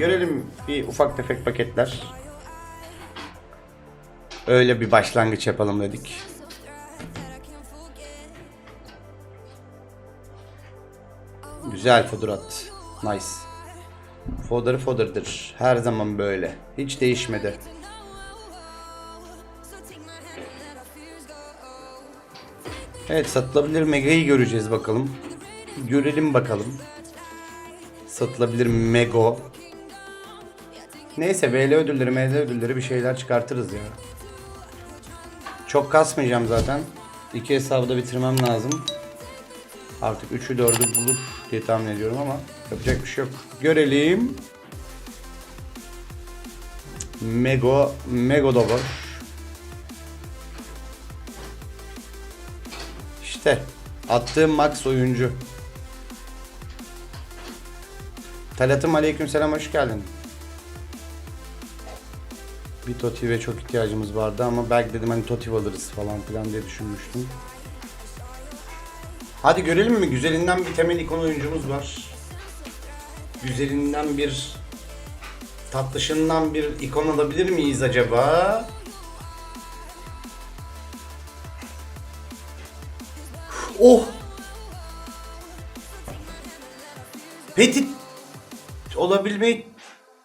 görelim bir ufak tefek paketler. Öyle bir başlangıç yapalım dedik. Güzel fodurat. Nice. Fodder fodder'dır. Her zaman böyle. Hiç değişmedi. Evet satılabilir Mega'yı göreceğiz bakalım. Görelim bakalım. Satılabilir Mego. Neyse VL ödülleri, ML ödülleri bir şeyler çıkartırız ya. Çok kasmayacağım zaten. İki hesabı da bitirmem lazım. Artık 3'ü 4'ü bulur diye tahmin ediyorum ama yapacak bir şey yok. Görelim. Mego, Mego da boş. İşte attığım max oyuncu. Talat'ım aleykümselam hoş geldin. Bir Toti'ye çok ihtiyacımız vardı ama belki dedim hani Toti alırız falan filan diye düşünmüştüm. Hadi görelim mi? Güzelinden bir temel ikon oyuncumuz var. Güzelinden bir tatlışından bir ikon alabilir miyiz acaba? Oh! Petit olabilme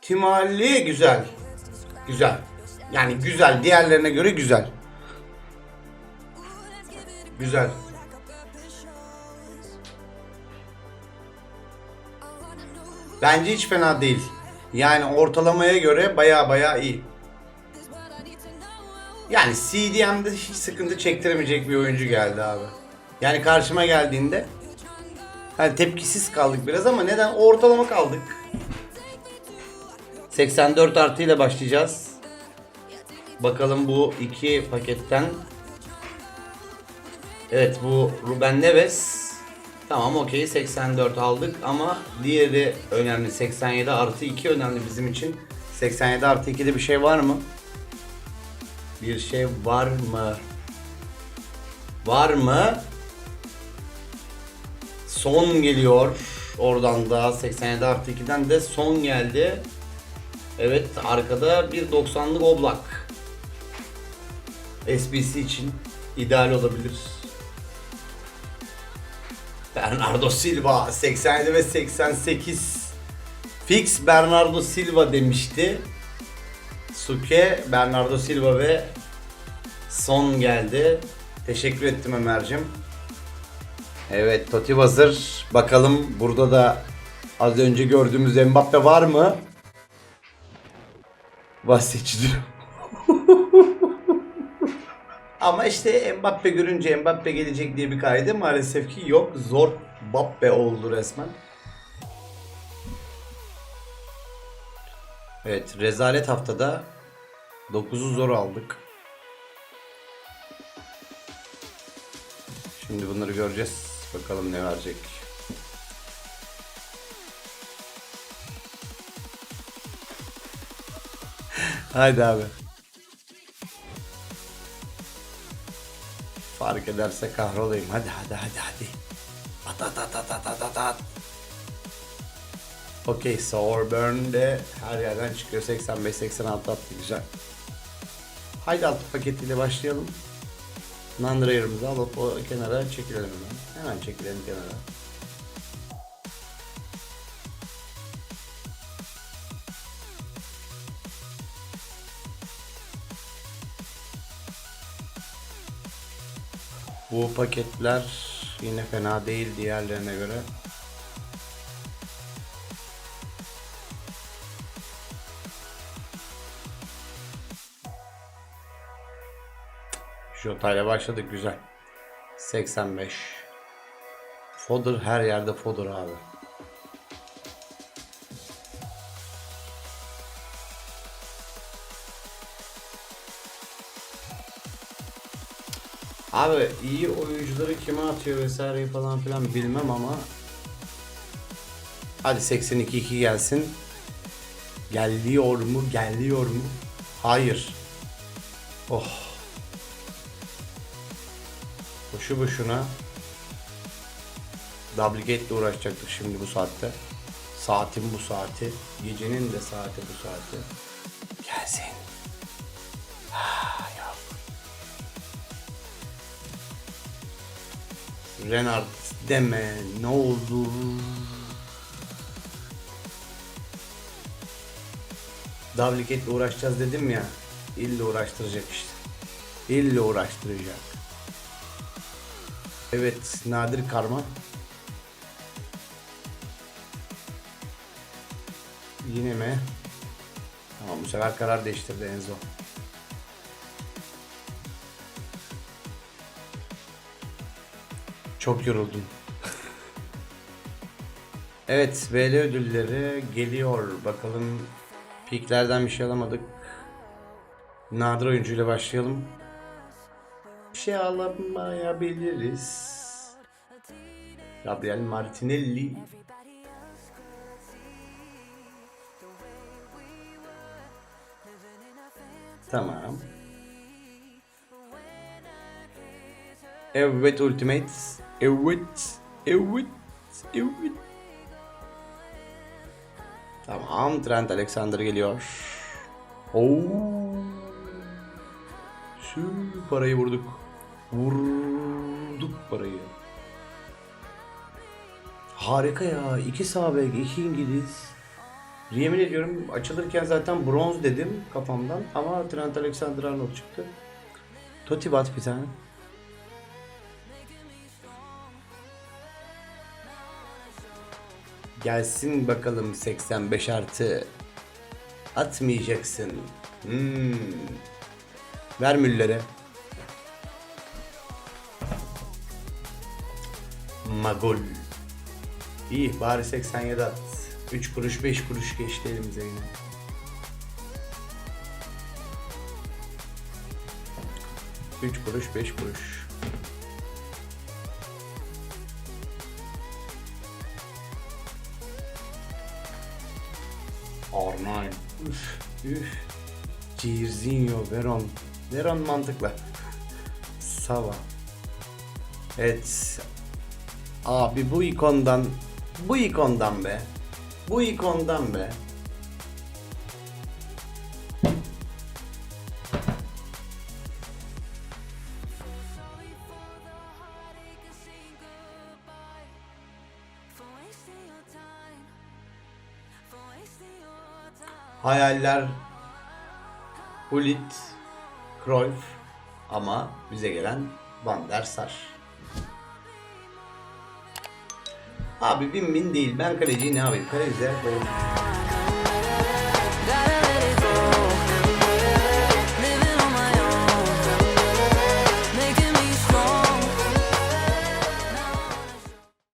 ihtimali güzel. Güzel. Yani güzel. Diğerlerine göre güzel. Güzel. Bence hiç fena değil. Yani ortalamaya göre baya baya iyi. Yani CDM'de hiç sıkıntı çektiremeyecek bir oyuncu geldi abi. Yani karşıma geldiğinde hani tepkisiz kaldık biraz ama neden? Ortalama kaldık. 84 artı ile başlayacağız. Bakalım bu iki paketten. Evet bu Ruben Neves. Tamam okey 84 aldık ama diğeri önemli 87 artı 2 önemli bizim için. 87 artı 2'de bir şey var mı? Bir şey var mı? Var mı? Son geliyor. Oradan da 87 artı 2'den de son geldi. Evet arkada bir 90'lık oblak. SBC için ideal olabilir. Bernardo Silva 87 ve 88 Fix Bernardo Silva demişti. Suke Bernardo Silva ve son geldi. Teşekkür ettim Ömer'cim. Evet Totti hazır. Bakalım burada da az önce gördüğümüz Mbappe var mı? Vasitçi diyor. Ama işte Mbappe görünce Mbappe gelecek diye bir kaide maalesef ki yok. Zor Mbappe oldu resmen. Evet rezalet haftada 9'u zor aldık. Şimdi bunları göreceğiz. Bakalım ne verecek. Haydi abi. Fark ederse kahrolayım. Hadi hadi hadi hadi. At at at at at at at. Okey Sour Burn de her yerden çıkıyor. 85-86 attı güzel. Haydi altı paketiyle başlayalım. Nandırayırımızı alıp o kenara çekilelim hemen. Hemen çekilelim kenara. Bu paketler yine fena değil diğerlerine göre. Jota ile başladık güzel. 85. Fodder her yerde fodder abi. Abi iyi oyuncuları kime atıyor vesaire falan filan bilmem ama Hadi 82-2 gelsin. Geliyor mu? Geliyor mu? Hayır. Oh. Boşu boşuna Duplicate ile uğraşacaktık şimdi bu saatte. Saatin bu saati. Gecenin de saati bu saati. Gelsin. Renard deme ne olur. Davliketle uğraşacağız dedim ya. İlle uğraştıracak işte. İlle uğraştıracak. Evet, nadir karma. Yine mi? Tamam bu sefer karar değiştirdi Enzo. Çok yoruldum. evet, VL ödülleri geliyor. Bakalım piklerden bir şey alamadık. Nadir oyuncuyla başlayalım. Bir şey alamayabiliriz. Gabriel Martinelli. Tamam. Evet Ultimate. Evet. Evet. Evet. Tamam. Trent Alexander geliyor. Oo. Şu parayı vurduk. Vurduk parayı. Harika ya. İki sağ bek, iki İngiliz. Yemin ediyorum açılırken zaten bronz dedim kafamdan ama Trent Alexander-Arnold çıktı. Totti bat bir tane. Gelsin bakalım 85 artı. Atmayacaksın. Hmm. Ver Müller'e. Magol. İyi bari 87 at. 3 kuruş 5 kuruş geçti elimize yine. Üç kuruş beş kuruş. Arnay. Üf, üf. Cirzinho, Veron. Veron mantıklı. Sava. Evet. Abi bu ikondan bu ikondan be. Bu ikondan be. Hayaller Hulit, Cruyff ama bize gelen Van der Sar. Abi bin bin değil. Ben kaleciyi ne yapayım? Kale bize koyayım.